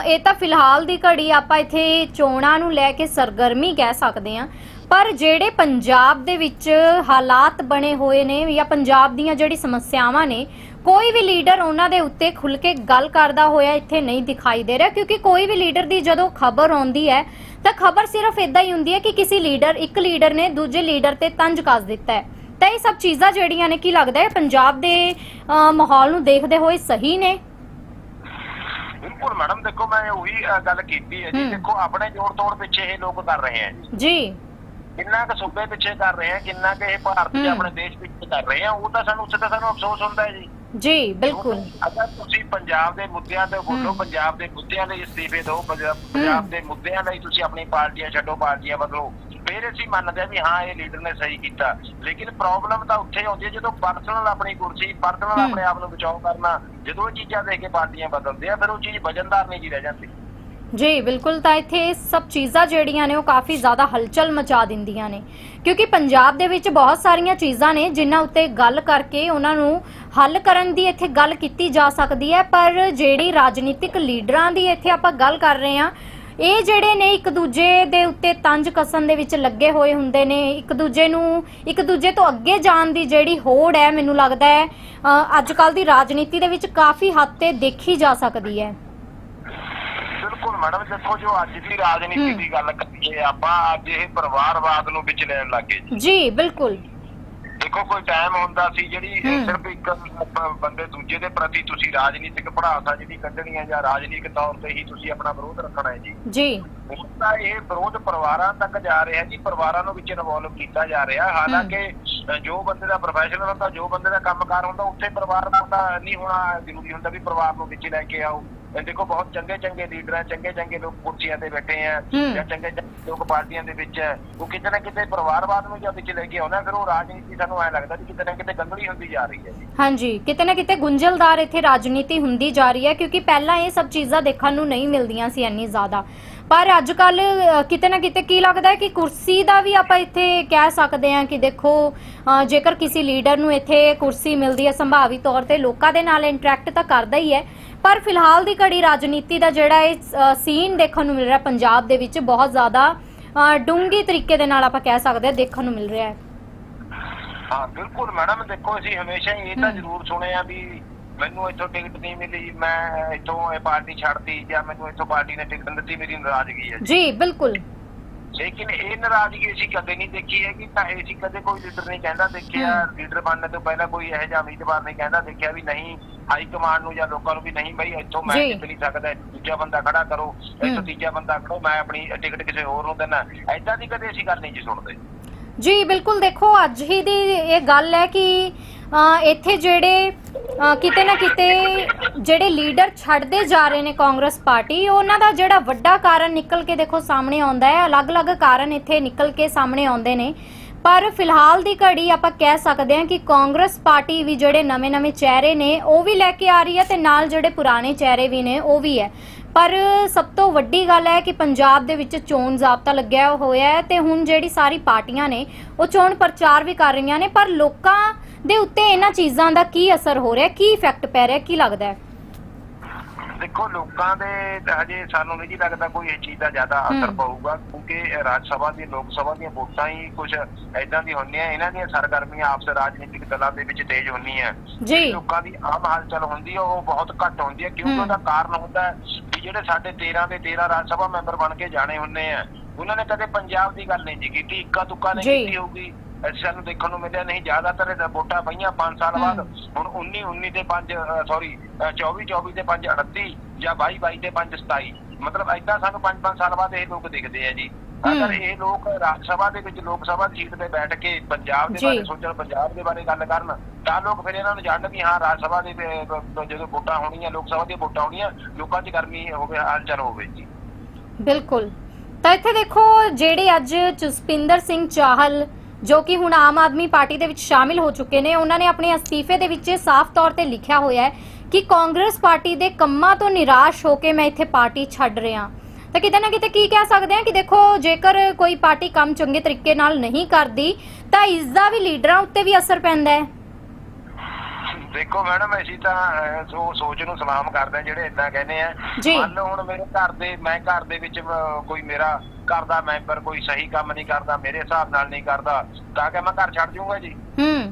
ਇਹ ਤਾਂ ਫਿਲਹਾਲ ਦੀ ਘੜੀ ਆਪਾਂ ਇੱਥੇ ਚੋਣਾਂ ਨੂੰ ਲੈ ਕੇ ਸਰਗਰਮੀ ਕਹਿ ਸਕਦੇ ਹਾਂ। ਪਰ ਜਿਹੜੇ ਪੰਜਾਬ ਦੇ ਵਿੱਚ ਹਾਲਾਤ ਬਣੇ ਹੋਏ ਨੇ ਜਾਂ ਪੰਜਾਬ ਦੀਆਂ ਜਿਹੜੀ ਸਮੱਸਿਆਵਾਂ ਨੇ, ਕੋਈ ਵੀ ਲੀਡਰ ਉਹਨਾਂ ਦੇ ਉੱਤੇ ਖੁੱਲ ਕੇ ਗੱਲ ਕਰਦਾ ਹੋਇਆ ਇੱਥੇ ਨਹੀਂ ਦਿਖਾਈ ਦੇ ਰਿਹਾ, ਕਿਉਂਕਿ ਕੋਈ ਵੀ ਲੀਡਰ ਦੀ ਜਦੋਂ ਖਬਰ ਆਉਂਦੀ ਹੈ, ਤਾਂ ਖਬਰ ਸਿਰਫ ਇਦਾਂ ਹੀ ਹੁੰਦੀ ਹੈ ਕਿ ਕਿਸੇ ਲੀਡਰ, ਇੱਕ ਲੀਡਰ ਨੇ ਦੂਜੇ ਲੀਡਰ ਤੇ ਤੰਜ ਕੱਸ ਦਿੱਤਾ ਹੈ। ਤਾਂ ਇਹ ਸਭ ਚੀਜ਼ਾਂ ਜਿਹੜੀਆਂ ਨੇ, ਕੀ ਲੱਗਦਾ ਹੈ, ਪੰਜਾਬ ਦੇ ਮਾਹੌਲ ਨੂੰ ਦੇਖਦੇ ਹੋਏ ਸਹੀ ਨੇ? ਬਿਲਕੁਲ ਮੈਡਮ ਦੇਖੋ ਮੈਂ ਉਹੀ ਗੱਲ ਕੀਤੀ ਹੈ ਜੀ। ਹੂੰ। ਦੇਖੋ ਆਪਣੇ ਜੋੜ ਤੋੜ ਪਿੱਛੇ ਇਹ ਲੋਕ ਕਰ ਰਹੇ ਆ ਜੀ। ਕਿੰਨਾ ਕੁ ਸੂਬੇ ਪਿੱਛੇ ਕਰ ਰਹੇ ਆ ਕਿੰਨਾ ਕੁ ਇਹ ਭਾਰਤ ਦੇ ਹੂੰ। ਆਪਣੇ ਦੇਸ਼ ਪਿੱਛੇ ਕਰ ਰਹੇ ਆ ਉਹ ਤਾਂ ਸਾਨੂੰ ਤਾਂ ਸਾਨੂੰ ਅਫਸੋਸ ਹੁੰਦਾ ਹੈ ਜੀ। ਜੀ ਬਿਲਕੁਲ। ਅਗਰ ਤੁਸੀਂ ਪੰਜਾਬ ਦੇ ਮੁੱਦਿਆਂ ਤੇ ਬੋਲੋ ਹੂੰ। ਪੰਜਾਬ ਦੇ ਮੁੱਦਿਆਂ ਲਈ ਅਸਤੀਫੇ ਦਿਓ ਪੰਜਾਬ ਦੇ ਮੁੱਦਿਆਂ ਲਈ ਤੁਸੀਂ ਆਪਣੀ ਪਾਰਟੀਆਂ ਛੱਡੋ ਪਾਰਟੀਆਂ ਬਦਲੋ। ਫਿਰ ਅਸੀਂ ਮੰਨਦੇ ਆ ਵੀ ਹਾਂ ਇਹ ਲੀਡਰ ਨੇ ਸਹੀ ਕੀਤਾ। ਲੇਕਿਨ ਪ੍ਰੋਬਲਮ ਤਾਂ ਉੱਥੇ ਆਉਂਦੀ ਹੈ ਜਦੋਂ ਪਰਸਨਲ ਆਪਣੀ ਕੁਰਸੀ ਪਰਸਨਲ। ਆਪਣੇ ਆਪ ਨੂੰ ਬਚਾਓ ਕਰਨਾ ਜਦੋਂ ਇਹ ਚੀਜ਼ਾਂ ਦੇਖ ਕੇ ਪਾਰਟੀਆਂ ਬਦਲਦੇ ਆ ਫਿਰ ਉਹ ਚੀਜ਼ ਵਜਨਦਾਰ ਨਹੀਂ ਜੀ ਰਹਿ ਜਾਂਦੀ। ਜੀ ਬਿਲਕੁਲ ਤਾਂ ਇੱਥੇ ਸਭ ਚੀਜ਼ਾਂ ਜਿਹੜੀਆਂ ਨੇ ਉਹ ਕਾਫੀ ਜ਼ਿਆਦਾ ਹਲਚਲ ਮਚਾ ਦਿੰਦੀਆਂ ਨੇ। ਕਿਉਂਕਿ ਪੰਜਾਬ ਦੇ ਵਿੱਚ ਬਹੁਤ ਸਾਰੀਆਂ ਚੀਜ਼ਾਂ ਨੇ ਜਿਨ੍ਹਾਂ ਉੱਤੇ ਗੱਲ ਕਰਕੇ ਉਹਨਾਂ ਨੂੰ ਹੱਲ ਕਰਨ ਦੀ ਇੱਥੇ ਗੱਲ ਕੀਤੀ ਜਾ ਸਕਦੀ ਹੈ ਪਰ ਜਿਹੜੀ ਰਾਜਨੀਤਿਕ ਲੀਡਰਾਂ ਦੀ ਇੱਥੇ ਆਪਾਂ ਗੱਲ ਕਰ ਰਹੇ ਹਾਂ ਇਹ ਜਿਹੜੇ ਨੇ ਇੱਕ ਦੂਜੇ ਦੇ ਉੱਤੇ ਤੰਜ ਕਸਣ ਦੇ ਵਿੱਚ ਲੱਗੇ ਹੋਏ ਹੁੰਦੇ ਨੇ ਇੱਕ ਦੂਜੇ ਨੂੰ ਇੱਕ ਦੂਜੇ ਤੋਂ ਅੱਗੇ ਜਾਣ ਦੀ ਜਿਹੜੀ ਹੋੜ ਹੈ ਮੈਨੂੰ ਲੱਗਦਾ ਹੈ ਅੱਜ ਕੱਲ ਦੀ ਰਾਜਨੀਤੀ ਦੇ ਵਿੱਚ ਕਾਫੀ ਹੱਦ ਤੇ ਦੇਖੀ ਜਾ ਸਕਦੀ ਹੈ। ਬਿਲਕੁਲ ਮੈਡਮ ਦੇਖੋ ਜੋ ਅੱਜ ਦੀ ਰਾਜਨੀਤੀ। ਦੀ ਗੱਲ ਕਰੀਏ ਆਪਾਂ ਅੱਜ ਇਹ ਪਰਿਵਾਰਵਾਦ ਨੂੰ ਵਿੱਚ ਲੈਣ ਲੱਗੇ ਜੀ। ਜੀ ਬਿਲਕੁਲ। ਦੇਖੋ ਕੋਈ ਟਾਈਮ ਹੁੰਦਾ ਸੀ ਜਿਹੜੀ। ਸਿਰਫ ਇੱਕ ਬੰਦੇ ਦੂਜੇ ਦੇ ਪ੍ਰਤੀ ਤੁਸੀਂ ਰਾਜਨੀਤਿਕ ਭੜਾਸਾ ਜਿਹੜੀ ਕੱਢਣੀ ਹੈ ਜਾਂ ਰਾਜਨੀਤਿਕ ਤੌਰ ਤੇ ਹੀ ਤੁਸੀਂ ਆਪਣਾ ਵਿਰੋਧ ਰੱਖਣਾ ਹੈ ਜੀ। ਜੀ। ਹੁਣ ਤਾਂ ਇਹ ਵਿਰੋਧ ਪਰਿਵਾਰਾਂ ਤੱਕ ਜਾ ਰਿਹਾ ਜੀ ਪਰਿਵਾਰਾਂ ਨੂੰ ਵਿੱਚ ਇਨਵੋਲਵ ਕੀਤਾ ਜਾ ਰਿਹਾ। ਹਾਲਾਂਕਿ ਜੋ ਬੰਦੇ ਦਾ ਪ੍ਰੋਫੈਸ਼ਨਲ ਹੁੰਦਾ ਜੋ ਬੰਦੇ ਦਾ ਕੰਮਕਾਰ ਹੁੰਦਾ ਉੱਥੇ ਪਰਿਵਾਰ ਦਾ ਨਹੀਂ ਹੋਣਾ ਜ਼ਰੂਰੀ ਹੁੰਦਾ ਵੀ ਪਰਿਵਾਰ ਨੂੰ ਵਿੱਚ ਲੈ ਕੇ ਆਓ। ਦੇਖੋ ਬਹੁਤ ਚੰਗੇ ਚੰਗੇ ਲੀਡਰ ਆ ਚੰਗੇ ਚੰਗੇ ਲੋਕ ਕੁਰਸੀਆਂ ਤੇ ਬੈਠੇ ਆ। ਜਾਂ ਚੰਗੇ ਚੰਗੇ ਲੋਕ ਪਾਰਟੀਆਂ ਦੇ ਵਿੱਚ ਉਹ ਕਿਤੇ ਨਾ ਕਿਤੇ ਪਰਿਵਾਰਵਾਦ ਨੂੰ ਜਦ ਵਿੱਚ ਲੈ ਕੇ ਆਉਣਾ ਫਿਰ ਉਹ ਰਾਜਨੀਤੀ ਸਾਨੂੰ ਐ ਲੱਗਦਾ ਕਿ ਕਿਤੇ ਨਾ ਕਿਤੇ ਗੰਦਲੀ ਹੁੰਦੀ ਜਾ ਰਹੀ ਹੈ ਜੀ। ਹਾਂਜੀ ਕਿਤੇ ਨਾ ਕਿਤੇ ਗੁੰਝਲਦਾਰ ਇੱਥੇ ਰਾਜਨੀਤੀ ਹੁੰਦੀ ਜਾ ਰਹੀ ਹੈ ਕਿਉਂਕਿ ਪਹਿਲਾਂ ਇਹ ਸਭ ਚੀਜ਼ਾਂ ਦੇਖਣ ਨੂੰ ਨਹੀਂ ਮਿਲਦੀਆਂ ਸੀ ਇੰਨੀ ਜ਼ਿਆਦਾ। ਪਰ ਅੱਜ ਕੱਲ ਕਿਤੇ ਨਾ ਕਿਤੇ ਕੀ ਲੱਗਦਾ ਹੈ ਕਿ ਕੁਰਸੀ ਦਾ ਵੀ ਆਪਾਂ ਇੱਥੇ ਕਹਿ ਸਕਦੇ ਹਾਂ ਕਿ ਦੇਖੋ ਜੇਕਰ ਕਿਸੇ ਲੀਡਰ ਨੂੰ ਇੱਥੇ ਕੁਰਸੀ ਮਿਲਦੀ ਹੈ ਸੰਭਾਵੀ ਤੌਰ ਤੇ ਲੋਕਾਂ ਦੇ ਨਾਲ ਇੰਟਰੈਕਟ ਤਾਂ ਕਰਦਾ ਹੀ ਹੈ ਪਰ ਫਿਲਹਾਲ ਦੀ ਘੜੀ ਰਾਜਨੀਤੀ ਦਾ ਜਿਹੜਾ ਇਹ ਸੀਨ ਦੇਖਣ ਨੂੰ ਮਿਲ ਰਿਹਾ ਪੰਜਾਬ ਦੇ ਵਿੱਚ ਬਹੁਤ ਜ਼ਿਆਦਾ ਡੂੰਘੀ ਤਰੀਕੇ ਦੇ ਨਾਲ ਆਪਾਂ ਕਹਿ ਸਕਦੇ ਹਾਂ ਦੇਖਣ ਨੂੰ ਮਿਲ ਰਿਹਾ ਹੈ ਹਾਂ ਬਿਲਕੁਲ ਮੈਡਮ ਦੇਖੋ ਅਸੀਂ ਹਮੇਸ਼ਾ ਹੀ ਇਹ ਤਾਂ। ਜ਼ਰੂਰ ਸੁਣਿਆ ਵੀ ਮੈਨੂੰ ਇੱਥੋਂ ਟਿਕਟ ਨਹੀਂ ਮਿਲੀ ਮੈਂ ਇੱਥੋਂ ਇਹ ਪਾਰਟੀ ਛੱਡਤੀ ਜਾਂ ਮੈਨੂੰ ਇੱਥੋਂ ਪਾਰਟੀ ਨੇ ਟਿਕਟ ਦਿੱਤੀ ਮੇਰੀ ਨਾਰਾਜ਼ਗੀ ਹੈ ਜੀ ਬਿਲਕੁਲ ਲੇਕਿਨ ਇਹ ਨਾਰਾਜ਼ਗੀ ਅਸੀਂ ਕਦੇ ਨਹੀਂ ਦੇਖੀ ਹੈਗੀ ਤਾਂ ਇਹ ਅਸੀਂ ਕਦੇ ਕੋਈ ਲੀਡਰ ਨਹੀਂ ਕਹਿੰਦਾ ਦੇਖਿਆ। ਲੀਡਰ ਬਣਨ ਤੋਂ ਪਹਿਲਾਂ ਕੋਈ ਇਹੋ ਜਿਹਾ ਉਮੀਦਵਾਰ ਨਹੀਂ ਕਹਿੰਦਾ ਦੇਖਿਆ ਵੀ ਨਹੀਂ ਹਾਈ ਕਮਾਂਡ ਨੂੰ ਜਾਂ ਲੋਕਾਂ ਨੂੰ ਵੀ ਨਹੀਂ ਬਈ ਇੱਥੋਂ ਮੈਂ। ਜਿੱਤ ਨਹੀਂ ਸਕਦਾ ਦੂਜਾ ਬੰਦਾ ਖੜਾ ਕਰੋ ਇੱਥੋਂ। ਤੀਜਾ ਬੰਦਾ ਖੜੋ ਮੈਂ ਆਪਣੀ ਟਿਕਟ ਕਿਸੇ ਹੋਰ ਨੂੰ ਦੇਣਾ ਐਦਾਂ ਦੀ ਕਦੇ ਅਸੀਂ ਗੱਲ ਨਹੀਂ ਜੀ ਸੁਣਦੇ ਜੀ, ਬਿਲਕੁਲ ਦੇਖੋ, ਅੱਜ ਹੀ ਦੀ ਇਹ ਗੱਲ ਹੈ ਕਿ ਇੱਥੇ ਜਿਹੜੇ ਕਿਤੇ ਨਾ ਕਿਤੇ ਜਿਹੜੇ ਲੀਡਰ ਛੱਡਦੇ ਜਾ ਰਹੇ ਨੇ ਕਾਂਗਰਸ ਪਾਰਟੀ, ਉਹਨਾਂ ਦਾ ਜਿਹੜਾ ਵੱਡਾ ਕਾਰਨ ਨਿਕਲ ਕੇ ਦੇਖੋ ਸਾਹਮਣੇ ਆਉਂਦਾ ਹੈ, ਅਲੱਗ-ਅਲੱਗ ਕਾਰਨ ਇੱਥੇ ਨਿਕਲ ਕੇ ਸਾਹਮਣੇ ਆਉਂਦੇ ਨੇ। ਪਰ ਫਿਲਹਾਲ ਦੀ ਘੜੀ ਆਪਾਂ ਕਹਿ ਸਕਦੇ ਹਾਂ ਕਿ ਕਾਂਗਰਸ ਪਾਰਟੀ ਵੀ ਜਿਹੜੇ ਨਵੇਂ-ਨਵੇਂ ਚਿਹਰੇ ਨੇ, ਉਹ ਵੀ ਲੈ ਕੇ ਆ ਰਹੀ ਹੈ ਤੇ ਨਾਲ ਜਿਹੜੇ ਪੁਰਾਣੇ ਚਿਹਰੇ ਵੀ ਨੇ, ਉਹ ਵੀ ਹੈ। ਪਰ ਸਭ ਤੋਂ ਵੱਡੀ ਗੱਲ ਹੈ ਕਿ ਪੰਜਾਬ ਦੇ ਵਿੱਚ ਚੋਣ ਜ਼ਾਬਤਾ ਲੱਗਿਆ ਹੋਇਆ ਹੈ ਤੇ ਹੁਣ ਜਿਹੜੀ ਸਾਰੀ ਪਾਰਟੀਆਂ ਨੇ ਉਹ ਚੋਣ ਪ੍ਰਚਾਰ ਵੀ ਕਰ ਰਹੀਆਂ ਨੇ, ਪਰ ਲੋਕਾਂ ਦੇ ਉੱਤੇ ਇਹਨਾਂ ਚੀਜ਼ਾਂ ਦਾ ਕੀ ਅਸਰ ਹੋ ਰਿਹਾ, ਕੀ ਇਫੈਕਟ ਪੈ ਰਿਹਾ, ਕੀ ਲੱਗਦਾ ਹੈ? ਦੇਖੋ ਲੋਕਾਂ ਦੇ ਹਜੇ ਸਾਨੂੰ ਨਹੀਂ ਜੀ ਲੱਗਦਾ ਕੋਈ ਇਹ ਚੀਜ਼ ਦਾ ਜ਼ਿਆਦਾ ਅਸਰ। ਪਊਗਾ ਕਿਉਂਕਿ ਰਾਜ ਸਭਾ ਦੀ ਲੋਕ ਸਭਾ ਦੀਆਂ ਵੋਟਾਂ ਹੀ ਕੁਝ ਐਦਾਂ ਦੀ ਹੁੰਦੀਆਂ ਇਹਨਾਂ ਦੀਆਂ ਸਰਗਰਮੀਆਂ ਆਪਸ ਰਾਜਨੀਤਿਕ ਦਲਾਂ ਦੇ ਵਿੱਚ ਤੇਜ਼ ਹੁੰਦੀਆਂ ਜੀ ਲੋਕਾਂ ਦੀ ਆਮ ਹਲਚਲ ਹੁੰਦੀ ਹੈ ਉਹ ਬਹੁਤ ਘੱਟ ਹੁੰਦੀ ਹੈ ਕਿਉਂਕਿ। ਉਹਦਾ ਕਾਰਨ ਹੁੰਦਾ ਵੀ ਜਿਹੜੇ ਸਾਡੇ 13 ਦੇ 13 ਰਾਜ ਸਭਾ ਮੈਂਬਰ ਬਣ ਕੇ ਜਾਣੇ ਹੁੰਨੇ ਆ ਉਹਨਾਂ ਨੇ ਕਦੇ ਪੰਜਾਬ ਦੀ ਗੱਲ ਨਹੀਂ ਜੀ ਕੀਤੀ ਇੱਕਾ ਦੁੱਕਾ ਨੇ ਜੀ। ਕੀਤੀ ਹੋਊਗੀ ਸਾਨੂੰ ਦੇਖਣ ਨੂੰ ਮਿਲਿਆ ਨਹੀਂ ਜ਼ਿਆਦਾਤਰ ਵੋਟਾਂ ਪਈਆਂ 5 ਸਾਲ ਬਾਅਦ। ਹੁਣ 19 19 ਤੇ 5 ਸੌਰੀ 24 24 ਤੇ 5 38 ਜਾਂ 22 22 ਤੇ 5 27 ਮਤਲਬ ਐਦਾਂ ਸਾਨੂੰ 5 5 ਸਾਲ ਬਾਅਦ ਇਹ ਲੋਕ ਦਿਖਦੇ ਆ ਜੀ। ਅਗਰ। ਇਹ ਲੋਕ ਰਾਜ ਸਭਾ ਦੇ ਵਿੱਚ ਲੋਕ ਸਭਾ ਸੀਟ ਤੇ ਬੈਠ ਕੇ ਪੰਜਾਬ ਦੇ। ਬਾਰੇ ਸੋਚਣ ਪੰਜਾਬ ਦੇ ਬਾਰੇ ਗੱਲ ਕਰਨ ਤਾਂ ਲੋਕ ਫਿਰ ਇਹਨਾਂ ਨੂੰ ਜਾਣਨ ਵੀ ਹਾਂ ਰਾਜ ਸਭਾ ਦੇ ਜਦੋਂ ਵੋਟਾਂ ਹੋਣੀਆਂ ਲੋਕ ਸਭਾ ਦੀਆਂ ਵੋਟਾਂ ਹੋਣੀਆਂ ਲੋਕਾਂ 'ਚ ਗਰਮੀ ਹੋਵੇ ਹਲਚਲ ਹੋਵੇ ਜੀ। ਬਿਲਕੁਲ। ਤਾਂ ਇੱਥੇ ਦੇਖੋ ਜਿਹੜੇ ਅੱਜ ਜਸਪਿੰਦਰ ਸਿੰਘ ਚਾਹਲ ਜੋ ਕਿ ਹੁਣ ਆਮ ਆਦਮੀ ਪਾਰਟੀ ਦੇ ਵਿੱਚ ਸ਼ਾਮਿਲ ਹੋ ਚੁੱਕੇ ਨੇ। ਉਹਨਾਂ ਨੇ ਆਪਣੇ ਅਸਤੀਫੇ ਦੇ ਵਿੱਚ ਸਾਫ਼ ਤੌਰ ਤੇ ਲਿਖਿਆ ਹੋਇਆ ਹੈ ਕਿ ਕਾਂਗਰਸ ਪਾਰਟੀ ਦੇ ਕੰਮਾਂ ਤੋਂ ਨਿਰਾਸ਼ ਹੋ ਕੇ ਮੈਂ ਇੱਥੇ ਪਾਰਟੀ ਛੱਡ ਰਿਹਾ ਤਾਂ ਕਿਤੇ ਨਾ ਕਿਤੇ ਕੀ ਕਹਿ ਸਕਦੇ ਹਾਂ ਕਿ ਦੇਖੋ, ਜੇਕਰ ਕੋਈ ਪਾਰਟੀ ਕੰਮ ਚੰਗੇ ਤਰੀਕੇ ਨਾਲ ਨਹੀਂ ਕਰਦੀ, ਤਾਂ ਇਸ ਦਾ ਵੀ ਲੀਡਰਾਂ ਉੱਤੇ ਵੀ ਅਸਰ ਪੈਂਦਾ ਹੈ। ਦੇਖੋ ਮੈਡਮ ਅਸੀਂ ਤਾਂ ਅਹ, ਸੋ ਸੋਚ ਨੂੰ ਸਲਾਮ ਕਰਦੇ ਹਾਂ ਜਿਹੜੇ ਇਦਾਂ ਕਹਿੰਦੇ ਆ ਜੀ। ਮੰਨ ਲਓ ਹੁਣ ਮੇਰੇ ਘਰ ਦੇ ਮੈਂ ਘਰ ਦੇ ਵਿੱਚ ਅਹ, ਕੋਈ ਮੇਰਾ ਘਰ ਦਾ ਮੈਂਬਰ ਕੋਈ ਸਹੀ ਕੰਮ ਨਹੀਂ ਕਰਦਾ ਮੇਰੇ ਹਿਸਾਬ ਨਾਲ ਨਹੀਂ ਕਰਦਾ ਤਾਂ ਕਿ ਮੈਂ ਘਰ ਛੱਡ ਜਾਊਂਗਾ ਜੀ ਹੂੰ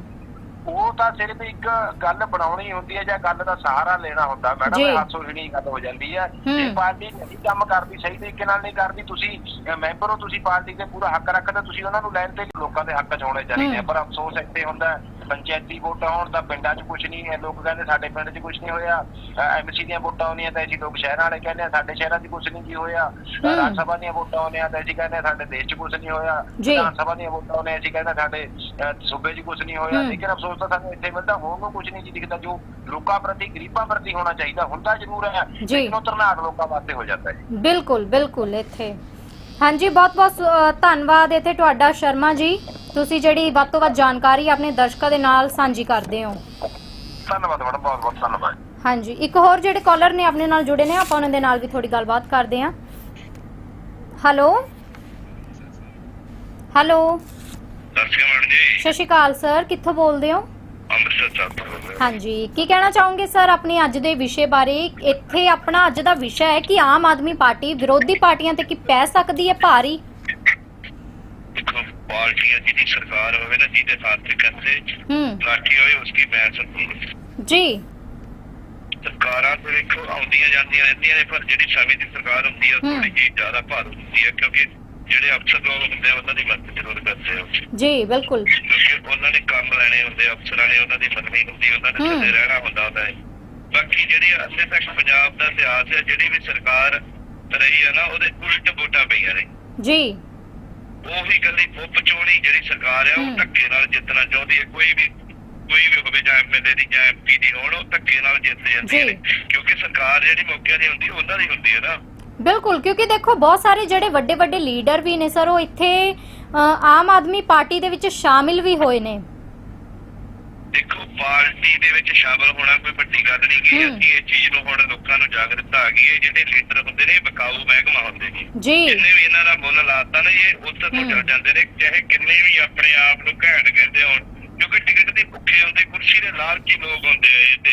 ਉਹ ਤਾਂ ਸਿਰਫ ਇੱਕ ਗੱਲ ਬਣਾਉਣੀ ਹੁੰਦੀ ਹੈ ਜਾਂ ਗੱਲ ਦਾ ਸਹਾਰਾ ਲੈਣਾ ਹੁੰਦਾ ਮੈਡਮ ਜੀ। ਇਹ ਹਾਸੋ ਹੀਣੀ ਗੱਲ ਹੋ ਜਾਂਦੀ ਹੈ ਹੂੰ। ਜੇ ਪਾਰਟੀ ਨਹੀਂ ਕੰਮ ਕਰਦੀ ਸਹੀ ਤਰੀਕੇ ਨਾਲ ਨਹੀਂ ਕਰਦੀ ਤੁਸੀਂ ਅਹ, ਮੈਂਬਰ ਹੋ ਤੁਸੀਂ ਪਾਰਟੀ ਦੇ ਪੂਰਾ ਹੱਕ ਰੱਖਦੇ ਤੁਸੀਂ ਉਹਨਾਂ ਨੂੰ ਲੈਣ ਤੇ ਲੋਕਾਂ ਦੇ ਹੱਕ 'ਚ ਹੋਣੇ ਚਾਹੀਦੇ ਆ ਹੂੰ। ਪਰ ਅਫਸੋਸ ਇੱਥੇ ਹੁੰਦਾ ਹੈ, ਪੰਚਾਇਤੀ ਵੋਟਾਂ ਹੋਣ ਤਾਂ ਪਿੰਡਾਂ 'ਚ ਕੁਝ ਨਹੀਂ ਹੈ। ਲੋਕ ਕਹਿੰਦੇ ਸਾਡੇ ਪਿੰਡ 'ਚ ਕੁਝ ਨਹੀਂ ਹੋਇਆ। ਐਮਸੀ ਦੀਆਂ ਵੋਟਾਂ ਆਉਣੀਆਂ ਤਾਂ ਅਸੀਂ ਲੋਕ ਸ਼ਹਿਰਾਂ ਵਾਲੇ ਕਹਿੰਦੇ ਸਾਡੇ ਸ਼ਹਿਰਾਂ 'ਚ ਕੁਝ ਨਹੀਂ ਕੀ ਹੋਇਆ। ਰਾਜ ਸਭਾ ਦੀਆਂ ਵੋਟਾਂ ਆਉਣੀਆਂ ਤਾਂ ਅਸੀਂ ਕਹਿੰਦੇ ਸਾਡੇ ਦੇਸ਼ 'ਚ ਕੁਝ ਨਹੀਂ ਹੋਇਆ। ਜੀ। ਵਿਧਾਨ ਸਭਾ ਦੀਆਂ ਵੋਟਾਂ ਆਉਣੀਆਂ ਅਸੀਂ ਕਹਿੰਦੇ ਸਾਡੇ ਸੂਬੇ 'ਚ ਕੁਝ ਨਹੀਂ ਹੋਇਆ। ਲੇਕਿਨ ਅਫਸੋਸ ਤਾਂ ਸਾਨੂੰ ਇੱਥੇ ਮਿਲਦਾ ਹੋਰ ਨੂੰ ਕੁਝ ਨਹੀਂ ਜੀ ਦਿਖਦਾ। ਜੋ ਲੋਕਾਂ ਪ੍ਰਤੀ ਗਰੀਬਾਂ ਪ੍ਰਤੀ ਹੋਣਾ ਚਾਹੀਦਾ ਹੁੰਦਾ ਜ਼ਰੂਰ ਹੈ। ਜੀ। ਲੇਕਿਨ ਉਹ ਤਰਨਾਟ ਲੋਕਾਂ ਵਾਸਤੇ ਹੋ ਜਾਂਦਾ ਹੈ। ਜੀ ਬਿਲਕੁਲ ਬਿਲਕੁਲ ਇੱਥੇ। ਹਾਂਜੀ ਬਹੁਤ ਬਹੁਤ ਧੰਨਵਾਦ ਇੱਥੇ ਤੁਹਾਡਾ ਸ਼ਰਮਾ ਜੀ। ਤੁਸੀਂ ਜਿਹੜੀ ਵੱਧ ਤੋਂ ਵੱਧ ਜਾਣਕਾਰੀ ਆਪਣੇ ਦਰਸ਼ਕਾਂ ਦੇ ਨਾਲ ਸਾਂਝੀ ਕਰਦੇ ਹੋ। ਧੰਨਵਾਦ ਮੈਡਮ ਬਹੁਤ ਬਹੁਤ ਧੰਨਵਾਦ। ਹਾਂਜੀ ਇੱਕ ਹੋਰ ਜਿਹੜੇ ਕਾਲਰ ਨੇ ਆਪਣੇ ਨਾਲ ਜੁੜੇ ਨੇ ਆਪਾਂ ਉਹਨਾਂ ਦੇ ਨਾਲ ਵੀ ਥੋੜੀ ਗੱਲਬਾਤ ਕਰਦੇ ਹਾਂ। ਹੈਲੋ? ਹੈਲੋ? ਜੀ। ਸਤਿ ਸ਼੍ਰੀ ਅਕਾਲ ਸਰ ਕਿੱਥੋਂ ਬੋਲਦੇ ਹੋ? ਅੰਮ੍ਰਿਤਸਰ ਤੋਂ ਬੋਲ ਰਿਹਾ ਹਾਂਜੀ ਕੀ ਕਹਿਣਾ ਚਾਹੋਗੇ ਸਰ ਆਪਣੀ ਅੱਜ ਦੇ ਵਿਸ਼ੇ ਬਾਰੇ? ਇੱਥੇ ਆਪਣਾ ਅੱਜ ਦਾ ਵਿਸ਼ਾ ਹੈ ਕਿ ਆਮ ਆਦਮੀ ਪਾਰਟੀ ਵਿਰੋਧੀ ਪਾਰਟੀਆਂ ਤੇ ਕੀ ਪੈ ਸਕਦੀ ਹੈ ਭਾਰੀ ਦੇਖੋ ਪਾਰਟੀਆਂ ਜਿਹਦੀ ਸਰਕਾਰ ਹੋਵੇ ਨਾ ਜਿਹਦੇ ਹੱਥ ਚ ਕਹਿੰਦੇ ਹੂੰ। ਲਾਠੀ ਹੋਵੇ ਉਸकी ਮੈਂ ਸਕਦੀ ਜੀ। ਸਰਕਾਰਾਂ ਤੇ ਦੇਖੋ ਆਉਂਦੀਆਂ ਜਾਂਦੀਆਂ ਰਹਿੰਦੀਆਂ ਨੇ ਪਰ ਜਿਹੜੀ ਸਮੇਂ ਦੀ ਸਰਕਾਰ ਹੁੰਦੀ ਹੈ ਹੂੰ। ਥੋੜੀ ਜਿਹੀ ਜ਼ਿਆਦਾ ਭਾਰੂ ਹੁੰਦੀ ਹੈ ਕਿਉਂਕਿ ਜਿਹੜੇ ਅਫਸਰ ਲੋਕ ਹੁੰਦੇ ਆ, ਉਹਨਾਂ ਦੀ ਮਦਦ ਜ਼ਰੂਰ ਕਰਦੇ ਆ। ਜੀ ਬਿਲਕੁਲ। ਕਿਉਂਕਿ ਉਹਨਾਂ ਨੇ ਕੰਮ ਲੈਣੇ ਹੁੰਦੇ ਅਫਸਰਾਂ ਨੇ ਉਹਨਾਂ ਦੀ ਮੰਨਣੀ ਹੁੰਦੀ ਉਹਨਾਂ ਨੇ ਹੂੰ। ਥੱਲੇ ਰਹਿਣਾ ਹੁੰਦਾ ਹੁੰਦਾ ਹੈ। ਬਾਕੀ ਜਿਹੜੀ ਅੱਲੇ ਤੱਕ ਪੰਜਾਬ ਦਾ ਇਤਿਹਾਸ ਹੈ ਜਿਹੜੀ ਵੀ ਸਰਕਾਰ ਰਹੀ ਹੈ ਨਾ ਉਹਦੇ ਉਲਟ ਵੋਟਾਂ ਪਈਆਂ ਨੇ। ਜੀ। ਉਹੀ ਗੱਲੀ ਪੁੱਪ ਚੋਣੀ ਜਿਹੜੀ ਸਰਕਾਰ ਹੈ। ਉਹ ਧੱਕੇ ਨਾਲ ਜਿੱਤਣਾ ਚਾਹੁੰਦੀ ਹੈ ਕੋਈ ਵੀ ਕੋਈ ਵੀ ਹੋਵੇ ਜਾਂ ਐਮਐਲਏ ਦੀ ਜਾਂ ਐਮਪੀ ਦੀ ਹੋਣ ਉਹ ਧੱਕੇ ਨਾਲ ਜਿੱਤ ਜਾਂਦੀ। ਨੇ ਕਿਉਂਕਿ ਸਰਕਾਰ ਜਿਹੜੀ ਮੌਕੇ ਦੀ ਹੁੰਦੀ ਉਹਨਾਂ ਦੀ ਹੁੰਦੀ ਹੈ ਨਾ ਬਿਲਕੁਲ ਕਿਉਂਕਿ ਦੇਖੋ ਬਹੁਤ ਸਾਰੇ ਜਿਹੜੇ ਵੱਡੇ ਵੱਡੇ ਲੀਡਰ ਵੀ ਨੇ ਸਰ ਉਹ ਇੱਥੇ ਆਮ ਆਦਮੀ ਪਾਰਟੀ ਦੇ ਵਿੱਚ ਸ਼ਾਮਿਲ ਵੀ ਹੋਏ ਨੇ ਦੇਖੋ ਪਾਰਟੀ ਦੇ ਵਿੱਚ ਸ਼ਾਮਲ ਹੋਣਾ ਕੋਈ ਵੱਡੀ ਗੱਲ ਨਹੀਂ ਗੀ। ਅਸੀਂ ਇਹ ਚੀਜ਼ ਨੂੰ ਹੁਣ ਲੋਕਾਂ ਨੂੰ ਜਾਗਰੂਕਤਾ ਆ ਗਈ ਹੈ ਜਿਹੜੇ ਲੀਡਰ ਹੁੰਦੇ ਨੇ ਇਹ ਬਕਾਊ ਮਹਿਕਮਾ ਹੁੰਦੇ ਨੇ। ਜੀ। ਜਿੰਨੇ ਵੀ ਇਹਨਾਂ ਦਾ ਮੁੱਲ ਲਾਤਾ ਨਾ ਇਹ ਉੱਥੇ ਤੋਂ ਹੂੰ। ਚੱਲ ਜਾਂਦੇ ਨੇ ਚਾਹੇ ਕਿੰਨੇ ਵੀ ਆਪਣੇ ਆਪ ਨੂੰ ਘੈਂਟ ਕਹਿੰਦੇ ਹੋਣ ਕਿਉਂਕਿ ਟਿਕਟ ਦੇ ਭੁੱਖੇ ਹੁੰਦੇ ਕੁਰਸੀ ਦੇ ਲਾਲਚੀ ਲੋਕ ਹੁੰਦੇ ਆ ਇਹ ਤੇ।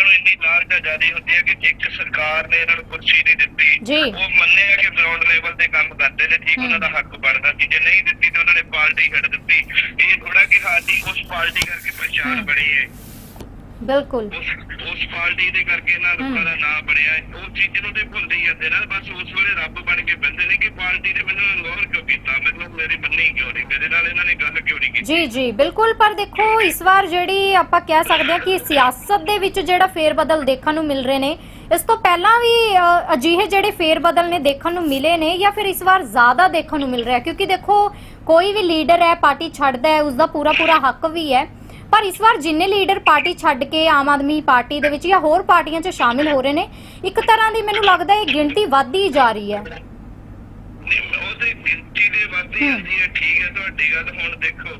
ਕਿਉਂਕਿ ਇਹਨਾਂ ਨੂੰ ਇੰਨੀ ਲਾਲਚ ਜ਼ਿਆਦਾ ਹੁੰਦੀ ਹੈ ਕਿ ਇੱਕ ਸਰਕਾਰ ਨੇ ਇਹਨਾਂ ਨੂੰ ਕੁਰਸੀ ਨਹੀਂ ਦਿੱਤੀ ਜੀ। ਉਹ ਮੰਨਿਆ ਕਿ ਗਰਾਊਂਡ ਲੈਵਲ ਤੇ ਕੰਮ ਕਰਦੇ ਨੇ ਠੀਕ। ਉਹਨਾਂ ਦਾ ਹੱਕ ਬਣਦਾ ਸੀ ਜੇ ਨਹੀਂ ਦਿੱਤੀ ਤੇ ਉਹਨਾਂ ਨੇ ਪਾਰਟੀ ਛੱਡ ਦਿੱਤੀ ਇਹ ਥੋੜਾ ਕਿ ਸਾਡੀ ਉਸ ਪਾਰਟੀ ਕਰਕੇ ਪਛਾਣ ਹੂੰ। ਬਣੀ ਹੈ ਬਿਲਕੁਲ। ਉਸ ਉਸ ਪਾਰਟੀ ਦੇ ਕਰਕੇ ਨਾ ਲੋਕਾਂ ਦਾ ਨਾਂ ਬਣਿਆ ਹੈ। ਉਹ ਚੀਜ਼ ਨੂੰ ਤੇ ਭੁੱਲਦੇ ਹੀ ਜਾਂਦੇ ਨਾ ਬਸ ਉਸ ਵੇਲੇ ਰੱਬ ਬਣ ਕੇ ਬੰਦੇ ਨੇ ਕਿ ਪਾਰਟੀ ਨੇ ਮੈਨੂੰ ਇਗਨੋਰ ਕਿਉਂ ਕੀਤਾ? ਮੈਨੂੰ ਮੇਰੀ ਬੰਨੀ ਕਿਉਂ ਨਹੀਂ? ਮੇਰੇ ਨਾਲ ਇਹਨਾਂ ਨੇ ਗੱਲ ਕਿਉਂ ਨਹੀਂ ਕੀਤੀ? ਜੀ ਜੀ ਬਿਲਕੁਲ। ਪਰ ਦੇਖੋ ਇਸ ਵਾਰ ਜਿਹੜੀ ਆਪਾਂ ਕਹਿ ਸਕਦੇ ਹਾਂ ਕਿ ਸਿਆਸਤ ਦੇ ਵਿੱਚ ਜਿਹੜਾ ਫੇਰ ਬਦਲ ਦੇਖਣ ਨੂੰ ਮਿਲ ਰਹੇ ਨੇ ਇਸ ਤੋਂ ਪਹਿਲਾਂ ਵੀ ਅ, ਅਜਿਹੇ ਜਿਹੜੇ ਫੇਰ ਬਦਲ ਨੇ ਦੇਖਣ ਨੂੰ ਮਿਲੇ ਨੇ ਜਾਂ ਫਿਰ ਇਸ ਵਾਰ ਜ਼ਿਆਦਾ ਦੇਖਣ ਨੂੰ ਮਿਲ ਰਿਹਾ? ਕਿਉਂਕਿ ਦੇਖੋ ਕੋਈ ਵੀ ਲੀਡਰ ਹੈ ਪਾਰਟੀ ਛੱਡਦਾ ਹੈ ਉਸ ਦਾ ਪੂਰਾ ਪੂਰਾ ਹੱਕ ਵੀ ਹੈ। ਪਰ ਇਸ ਵਾਰ ਜਿੰਨੇ ਲੀਡਰ ਪਾਰਟੀ ਛੱਡ ਕੇ ਆਮ ਆਦਮੀ ਪਾਰਟੀ ਦੇ ਵਿੱਚ ਜਾਂ ਹੋਰ ਪਾਰਟੀਆਂ 'ਚ ਸ਼ਾਮਿਲ ਹੋ ਰਹੇ ਨੇ ਇੱਕ ਤਰ੍ਹਾਂ ਦੀ ਮੈਨੂੰ ਲੱਗਦਾ ਇਹ ਗਿਣਤੀ ਵੱਧਦੀ ਜਾ ਰਹੀ ਹੈ ਨਹੀਂ ਉਹਦੇ ਗਿਣਤੀ ਦੇ ਵੱਧਦੀ ਹੂੰ। ਜਾਂਦੀ ਹੈ ਠੀਕ ਹੈ ਤੁਹਾਡੀ ਗੱਲ ਹੁਣ ਦੇਖੋ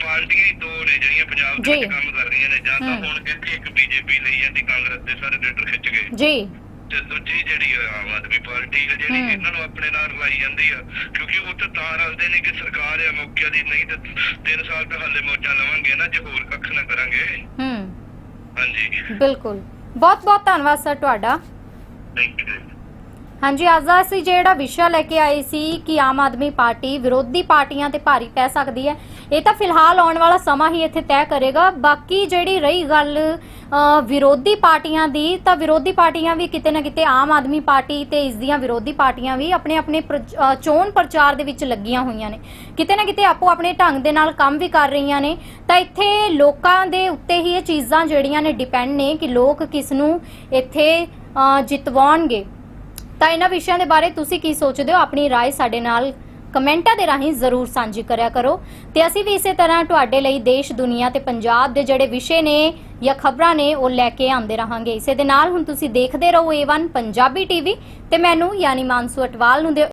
ਪਾਰਟੀਆਂ ਹੀ ਦੋ ਨੇ ਜਿਹੜੀਆਂ ਪੰਜਾਬ ਦੇ। ਵਿੱਚ ਕੰਮ ਕਰ ਰਹੀਆਂ ਨੇ ਜਾਂ ਤਾਂ। ਹੁਣ ਕਹਿੰਦੀ ਇੱਕ ਬੀਜੇਪੀ ਲਈ ਜਾਂਦੀ ਕਾਂਗਰਸ ਦੇ ਸਾਰੇ ਲੀਡਰ ਖਿੱਚ ਗਏ ਜੀ ਤੇ ਦੂਜੀ ਜਿਹੜੀ ਆਮ ਆਦਮੀ ਪਾਰਟੀ ਹੈ ਜਿਹੜੀ। ਇਹਨਾਂ ਨੂੰ ਆਪਣੇ ਨਾਲ ਰਲਾਈ ਜਾਂਦੀ ਆ ਕਿਉਂਕਿ ਉਹ ਤਾਂ ਤਾਂ ਰਲਦੇ ਨੇ ਕਿ ਸਰਕਾਰ ਆ ਮੌਕੇ ਦੀ ਨਹੀਂ ਤਾਂ 3 ਸਾਲ ਤਾਂ ਹੱਲੇ ਮੌਜਾਂ ਲਵਾਂਗੇ ਨਾ ਜੇ ਹੋਰ ਕੱਖ ਨਾ ਕਰਾਂਗੇ। ਹੂੰ। ਹਾਂਜੀ। ਬਿਲਕੁਲ। ਬਹੁਤ ਬਹੁਤ ਧੰਨਵਾਦ ਸਰ ਤੁਹਾਡਾ। ਥੈਂਕ ਯੂ ਹਾਂਜੀ, ਅੱਜ ਦਾ ਅਸੀਂ ਜਿਹੜਾ ਵਿਸ਼ਾ ਲੈ ਕੇ ਆਏ ਸੀ ਕਿ ਆਮ ਆਦਮੀ ਪਾਰਟੀ ਵਿਰੋਧੀ ਪਾਰਟੀਆਂ ਤੇ ਭਾਰੀ ਪੈ ਸਕਦੀ ਹੈ। ਇਹ ਤਾਂ ਫਿਲਹਾਲ ਆਉਣ ਵਾਲਾ ਸਮਾਂ ਹੀ ਇੱਥੇ ਤੈਅ ਕਰੇਗਾ। ਬਾਕੀ ਜਿਹੜੀ ਰਹੀ ਗੱਲ ਵਿਰੋਧੀ ਪਾਰਟੀਆਂ ਦੀ, ਤਾਂ ਵਿਰੋਧੀ ਪਾਰਟੀਆਂ ਵੀ ਕਿਤੇ ਨਾ ਕਿਤੇ ਆਮ ਆਦਮੀ ਪਾਰਟੀ ਤੇ ਇਸ ਦੀਆਂ ਵਿਰੋਧੀ ਪਾਰਟੀਆਂ ਵੀ ਆਪਣੇ ਆਪਣੇ ਪ੍ਰਚ- ਚੋਣ ਪ੍ਰਚਾਰ ਦੇ ਵਿੱਚ ਲੱਗੀਆਂ ਹੋਈਆਂ ਨੇ। ਕਿਤੇ ਨਾ ਕਿਤੇ ਆਪੋ ਆਪਣੇ ਢੰਗ ਦੇ ਨਾਲ ਕੰਮ ਵੀ ਕਰ ਰਹੀਆਂ ਨੇ। ਤਾਂ ਇੱਥੇ ਲੋਕਾਂ ਦੇ ਉੱਤੇ ਹੀ ਇਹ ਚੀਜ਼ਾਂ ਜਿਹੜੀਆਂ ਨੇ ਡਿਪੈਂਡ ਨੇ ਕਿ ਲੋਕ ਕਿਸ ਨੂੰ ਇੱਥੇ ਜਿਤਵਾਉਣਗੇ। ਤਾਂ ਇਹਨਾਂ ਵਿਸ਼ਿਆਂ ਦੇ ਬਾਰੇ ਤੁਸੀਂ ਕੀ ਸੋਚਦੇ ਹੋ ਆਪਣੀ رائے ਸਾਡੇ ਨਾਲ ਕਮੈਂਟਾਂ ਦੇ ਰਾਹੀਂ ਜ਼ਰੂਰ ਸਾਂਝੀ ਕਰਿਆ ਕਰੋ ਤੇ ਅਸੀਂ ਵੀ ਇਸੇ ਤਰ੍ਹਾਂ ਤੁਹਾਡੇ ਲਈ ਦੇਸ਼ ਦੁਨੀਆ ਤੇ ਪੰਜਾਬ ਦੇ ਜਿਹੜੇ ਵਿਸ਼ੇ ਨੇ ਜਾਂ ਖਬਰਾਂ ਨੇ ਉਹ ਲੈ ਕੇ ਆਉਂਦੇ ਰਹਾਂਗੇ ਇਸੇ ਦੇ ਨਾਲ ਹੁਣ ਤੁਸੀਂ ਦੇਖਦੇ ਰਹੋ A1 ਪੰਜਾਬੀ ਟੀਵੀ ਤੇ ਮੈਨੂੰ ਯਾਨੀ ਮਾਨਸੂ ਅਟਵਾਲ ਨੂੰ ਦਿਓ